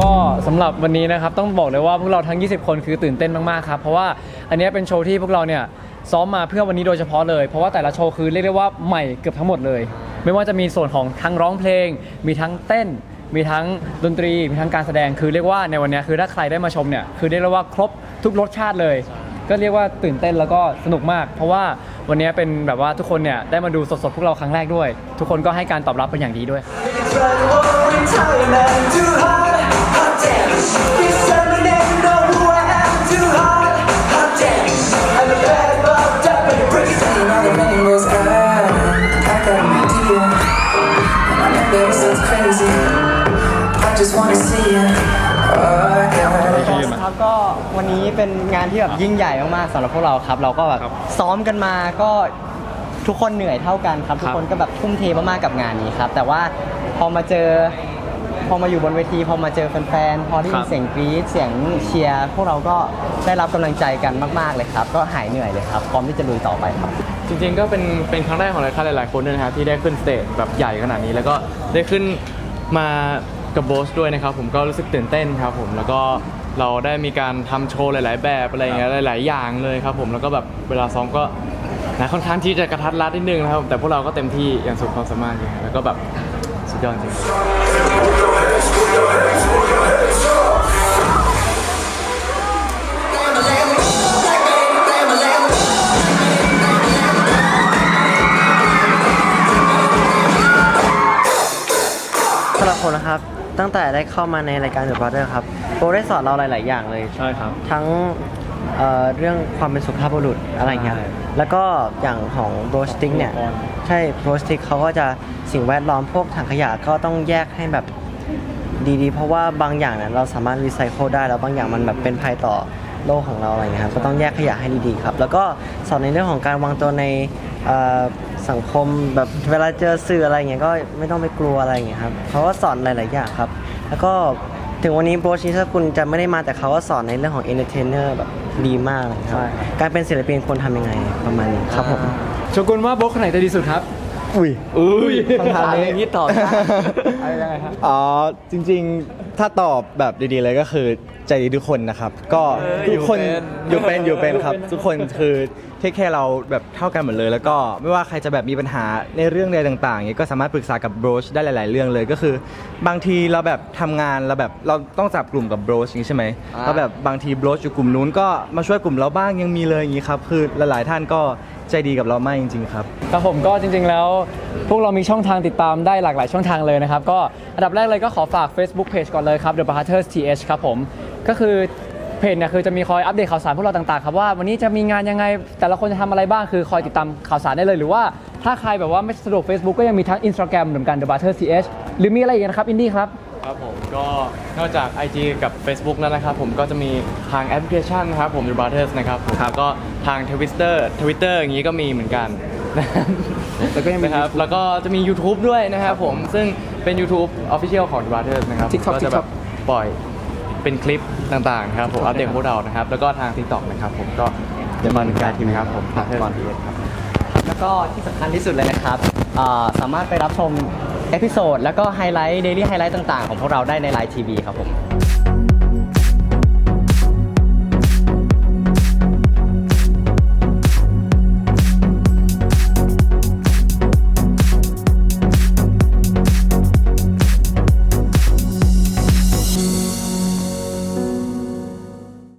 ก็สำหรับวันนี้นะครับต้องบอกเลยว่าพวกเราทั้ง 20 คนคือตื่นเต้นมากๆครับเพราะว่าอันนี้เป็นโชว์ที่พวกเราเนี่ยซ้อมมาเพื่อวันนี้โดยเฉพาะเลย เพราะว่าแต่ละโชว์คือเรียกได้ว่าใหม่เกือบทั้งหมดเลย ไม่ว่าจะมีส่วนของทั้งร้องเพลง มีทั้งเต้น มีทั้งดนตรี มีทั้งการแสดงคือเรียกว่าในวันนี้คือถ้าใครได้มาชมเนี่ยคือเรียกได้ว่าครบทุกรสชาติเลย ก็เรียกว่าตื่นเต้นแล้วก็สนุกมาก เพราะว่าวันนี้เป็นแบบว่าทุกคนเนี่ยได้มาดูสดๆพวกเราครั้งแรกด้วย ทุกคนก็ให้การตอบรับเป็นอย่างดีด้วย ครับก็วันนี้เป็นงานที่แบบยิ่งใหญ่มากๆสำหรับพวกเราครับ เราก็แบบซ้อมกันมาก็ทุกคนเหนื่อยเท่ากันครับ ทุกคนก็แบบทุ่มเทมากๆกับงานนี้ครับ แต่ว่าพอมาเจอ พอมาอยู่บนเวทีพอมาเจอแฟนๆพอได้ยิครันบเสียงกรี๊ดเสียงเชียร์พวกเราก็ได้รับกำลังใจกันมากๆเลยครับ ก็หายเหนื่อยเลยครับพร้อมที่จะลุยต่อไปครับ จริงๆก็เป็นเป็นครั้งแรกของหลายๆหลายๆคนด้วยนะครับที่ได้ขึ้นสเตจแบบใหญ่ขนาดนี้ แล้วก็ได้ขึ้นมากับโบสด้วยนะครับ ผมก็รู้สึกตื่นเต้นครับผมแล้วก็เราได้มีการทำโชว์หลาย ๆ แบบอะไรอย่างเงี้ยหลาย ๆ อย่างเลยครับผมแล้วก็แบบเวลาซ้อมก็นะค่อนข้างที่จะกระทัดรัดนิดนึงนะครับแต่พวกเราก็เต็มที่อย่างสุดความสามารถจริงๆแล้วก็แบบสุดยอดจริง นะครับ ตั้งแต่ได้เข้ามาในรายการ The Brother ครับโบได้สอนเราหลาย ๆ อย่างเลย ใช่ครับ ทั้งเอ่อเรื่องความเป็นสุภาพบุรุษอะไรเงี้ย ใช่แล้วก็อย่างของโบสติกเนี่ย อุปกรณ์ ใช่โบสติกเขาก็จะสิ่งแวดล้อมพวกถังขยะก็ต้องแยกให้แบบดีๆ เพราะว่าบางอย่างเนี่ยเราสามารถรีไซเคิลได้แล้วบางอย่างมันแบบเป็นภัยต่อโลกของเราอะไรเงี้ยครับก็ต้องแยกขยะให้ดีๆครับ แล้วก็สอนในเรื่องของการวางตัวในเอ่อ สังคมแบบเวลาเจอสื่ออะไรเงี้ยก็ไม่ต้องไปกลัวอะไรเงี้ยครับเขาก็สอนหลาย ๆ อย่างครับ แล้วก็ถึงวันนี้โบรชิสกุลจะไม่ได้มาแต่เขาก็สอนในเรื่องของเอนเตอร์เทนเนอร์แบบดีมากเลยครับใช่ครับการเป็นศิลปินควรทำยังไงประมาณนี้ครับผมโชกุนว่าโบ๊คคนไหนจะดีสุดครับ อุ้ยอุ้ยคำถามนี้อย่างนี้ตอบได้อะไรยังไงครับ อ๋อจริงๆ ถ้าตอบแบบดีๆเลยก็คือ ใจดีทุกคนนะครับ ก็เออทุกคนออยู่ยู่เป็เป็นนอยู่เป็นครับอยู่เป็นทุกคนคือเทคแค่เราแบบเท่ากันหมดเลย แล้วก็ไม่ว่าใครจะแบบมีปัญหาในเรื่องใดต่างๆเงี้ยก็สามารถปรึกษากับโบรชได้หลาย ๆ เรื่องเลยก็คือ บางทีเราแบบทำงานเราแบบเราต้องจับกลุ่มกับโบรชอย่างนี้ใช่ไหมอ่า แล้วแบบบางทีโบรชอยู่กลุ่มนู้นก็มาช่วยกลุ่มเราบ้างยังมีเลยอย่างนี้ครับคือหลายๆท่านก็ใจดีกับเรามากจริง ๆ ครับ ครับผมก็จริงๆแล้ว พวกเรามีช่องทางติดตามได้หลากหลายช่องทางเลยนะครับ ก็อันดับแรกเลยก็ขอฝาก Facebook Page ก่อนเลยครับ The Brothers TH ครับผม ก็คือเพจเนี่ยคือจะมีคอยอัปเดตข่าวสารพวกเราต่างๆครับว่าวันนี้จะมีงานยังไงแต่ละคนจะทำอะไรบ้างคือคอยติดตามข่าวสารได้เลย หรือว่าถ้าใครแบบว่าไม่สะดวก Facebook ก็ยังมีทั้ง Instagram เหมือนกัน The Brothers TH หรือมีอะไรอีกนะครับอินดี้ครับ ครับผมก็นอกจาก IG กับ Facebook แล้วนะครับ ผมก็จะมีทางแอปพลิเคชันนะครับผม The Brothers นะครับผมแล้วก็ทาง Twitter Twitter อย่างนี้ก็มีเหมือนกันแล้วก็ยังมีนะครับ แล้วก็จะมี YouTube ด้วยนะครับผมซึ่งเป็น YouTube Official ของ The Brothers นะครับ TikTok ก็จะแบบ TikTok ปล่อย เป็นคลิปต่างๆครับผมอัปเดตของพวกเรานะครับ แล้วก็ทาง TikTok นะครับผมก็จะมาหนึ่งการทีนะครับผม Brothers ครับแล้วก็ที่สำคัญที่สุดเลยนะครับอ่าสามารถไปรับชมเอพิโซดแล้วก็ไฮไลท์เดลี่ไฮไลท์ต่างๆ ของพวกเราได้ในไลน์ทีวีครับผม